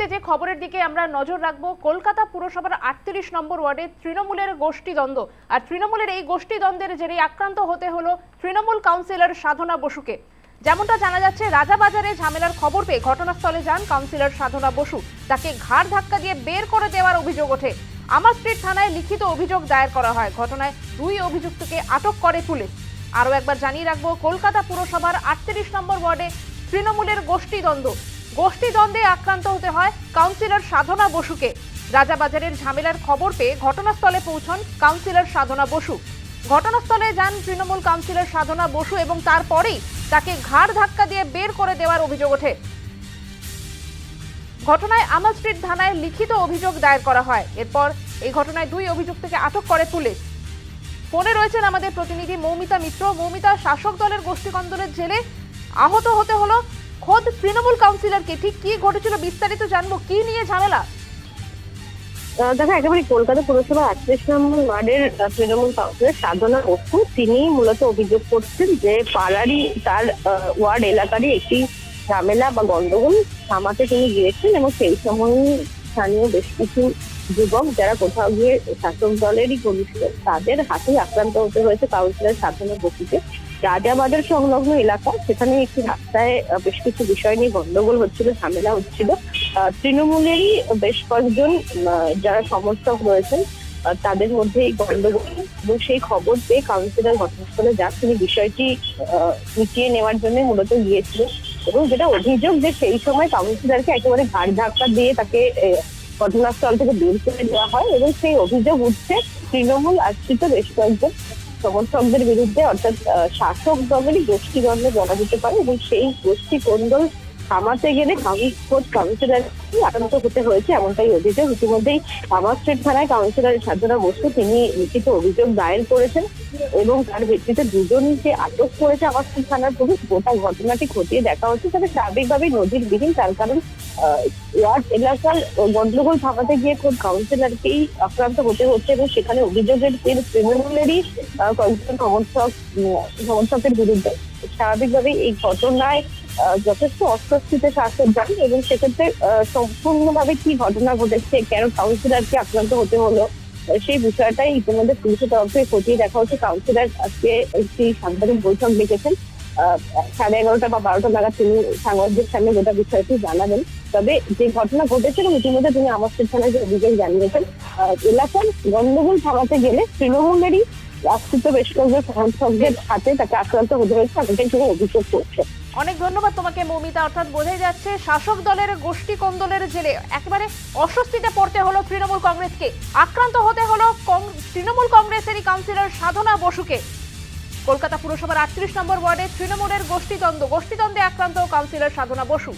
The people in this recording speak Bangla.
মুহূর্তে যে খবরের দিকে আমরা নজর রাখব, কলকাতা পুরসভার আটত্রিশ নম্বর ওয়ার্ডে তৃণমূলের গোষ্ঠীদ্বন্দ্ব আর তৃণমূলের এই গোষ্ঠীদ্বন্দ্বের জেরে আক্রান্ত হতে হলো তৃণমূল কাউন্সিলর সাধনা বসুকে। যেমনটা জানা যাচ্ছে, রাজাবাজারে ঝামেলার খবর পেয়ে ঘটনাস্থলে যান কাউন্সিলর সাধনা বসু। তাকে ঘাড় ধাক্কা দিয়ে বের করে দেওয়ার অভিযোগ ওঠে। আমার স্ট্রিট থানায় লিখিত অভিযোগ দায়ের করা হয়। ঘটনায় দুই অভিযুক্তকে আটক করে পুলিশ। আরও একবার জানিয়ে রাখব, কলকাতা পুরসভার আটত্রিশ নম্বর ওয়ার্ডে তৃণমূলের গোষ্ঠীদ্বন্দ্ব গোষ্ঠীদ্বন্দ্বে আক্রান্ত হতে হয় কাউন্সিলর সাধনা বসুকে। রাজাবাজারের ঝামেলার খবর পেয়ে ঘটনাস্থলে পৌঁছন কাউন্সিলর সাধনা বসু। ঘটনাস্থলে যান তৃণমূল কাউন্সিলর সাধনা বসু এবং তারপরেই তাকে ঘাড় ধাক্কা দিয়ে বের করে দেওয়ার অভিযোগ ওঠে। ঘটনায় আমাল স্ট্রিট থানায় লিখিত অভিযোগ দায়ের করা হয়। এরপর এই ঘটনায় দুই অভিযুক্তকে আটক করে পুলিশ। ফোনে রয়েছেন আমাদের প্রতিনিধি মৌমিতা মিত্র। মৌমিতা, শাসক দলের গোষ্ঠীকন্দলের জেলে আহত হতে হলো খোদ তৃণমূল কাউন্সিলরকে ঠিক কি ঘটেছিল বিস্তারিত জানব। কি নিয়ে ঝামেলা? দেখো, একেবারে কলকাতা পুরসভা আটত্রিশ নম্বর ওয়ার্ডের তৃণমূল কাউন্সিলর সাধনা বসু, তিনি মূলত অভিযোগ করছেন যে পাড়ারই তার ওয়ার্ড এলাকারই একটি ঝামেলা বা গন্ডগোল থামাতে তিনি গিয়েছেন এবং সেই সময় স্থানীয় বেশ কিছু যুবক যারা কোথাও গিয়ে শাসক দলেরই কর্মী তাদের হাতেই আক্রান্ত হতে হয়েছে কাউন্সিলর সাধনা বসুকে। রাজাবাজার সংলগ্ন এলাকা, সেখানে একটি রাস্তায় বেশ কিছু বিষয় নিয়ে গন্ডগোল হচ্ছিল, ঝামেলা হচ্ছিল। তৃণমূলেরই বেশ কয়েকজন যারা সমর্থক রয়েছেন তাদের মধ্যে এই গন্ডগোল এবং সেই খবর পেয়ে কাউন্সিলর ঘটনাস্থলে যান। তিনি বিষয়টি মিটিয়ে নেওয়ার জন্য মূলত গিয়েছিলেন এবং যেটা অভিযোগ যে সেই সময় কাউন্সিলরকে একেবারে ঘাড় ধাক্কা দিয়ে তাকে ঘটনাস্থল থেকে বের করে দেওয়া হয় এবং সেই অভিযোগ উঠছে তৃণমূল আশ্রিত বেশ কয়েকজন। সমর্থকদের বিরুদ্ধে অর্থাৎ শাসক দলেরই গোষ্ঠীদ্বন্দ্ব বলা যেতে পারে এবং সেই গোষ্ঠী কোন্দল থামাতে গেলে কাউন্সিলর কাউন্সিলর আক্রান্ত হতে হয়েছে এমনটাই অভিযোগ। ইতিমধ্যেই আমার স্ট্রিট থানায় কাউন্সিলর সাধনা বসু তিনি লিখিত অভিযোগ দায়ের করেছেন এবং তার ভিত্তিতে দুজনকে আটক করেছে আমার স্ট্রিট থানার পুলিশ। গোটা ঘটনাটি খতিয়ে দেখা হচ্ছে। তবে স্বাভাবিকভাবেই নজিরবিহীন তার কারণ ওয়ার্ড এলাকার গন্ডগোল থামাতে গিয়ে খুব কাউন্সিলরকেই আক্রান্ত হতে হচ্ছে এবং সেখানে অভিযোগের তৃণমূলেরই কয়েকজন সমর্থক সমর্থকের বিরুদ্ধে। স্বাভাবিকভাবেই এই ঘটনায় যথেষ্ট অস্বস্তিতে শাসক যান এবং সেক্ষেত্রে সম্পূর্ণভাবে কি ঘটনা ঘটেছে, কেন কাউন্সিলরকে আক্রান্ত হতে হলো সেই বিষয়টাই ইতিমধ্যে পুলিশের তরফ থেকে খতিয়ে দেখা হচ্ছে। কাউন্সিলর আজকে একটি সাংবাদিক বৈঠক ডেকেছেন। সাড়ে এগারোটা বা বারোটা নাগাদ তিনি সাংবাদিকদের সামনে গোটা বিষয়টি জানাবেন। তবে যে ঘটনা ঘটেছে এবং ইতিমধ্যে তিনি আমার থানায় যে অভিযোগ জানিয়েছেন এলাকার গন্ডগোল থামাতে গেলে তৃণমূলেরই রাষ্ট্রিত বেশ কয়েকজন সমর্থকদের হাতে তাকে আক্রান্ত হতে হয়েছে এমনটাই তিনি অভিযোগ করছে। অনেক ধন্যবাদ তোমাকে, মৌমিতা। অর্থাৎ বোঝাই যাচ্ছে, শাসক দলের গোষ্ঠী কোন্দলের জেলে একেবারে অস্বস্তিতে পড়তে হলো তৃণমূল কংগ্রেসকে। আক্রান্ত হতে হলো তৃণমূল কংগ্রেসেরই কাউন্সিলর সাধনা বসুকে। কলকাতা পুরসভার আটত্রিশ নম্বর ওয়ার্ডে তৃণমূলের গোষ্ঠীদ্বন্দ্ব গোষ্ঠীদ্বন্দ্বে আক্রান্ত কাউন্সিলর সাধনা বসু।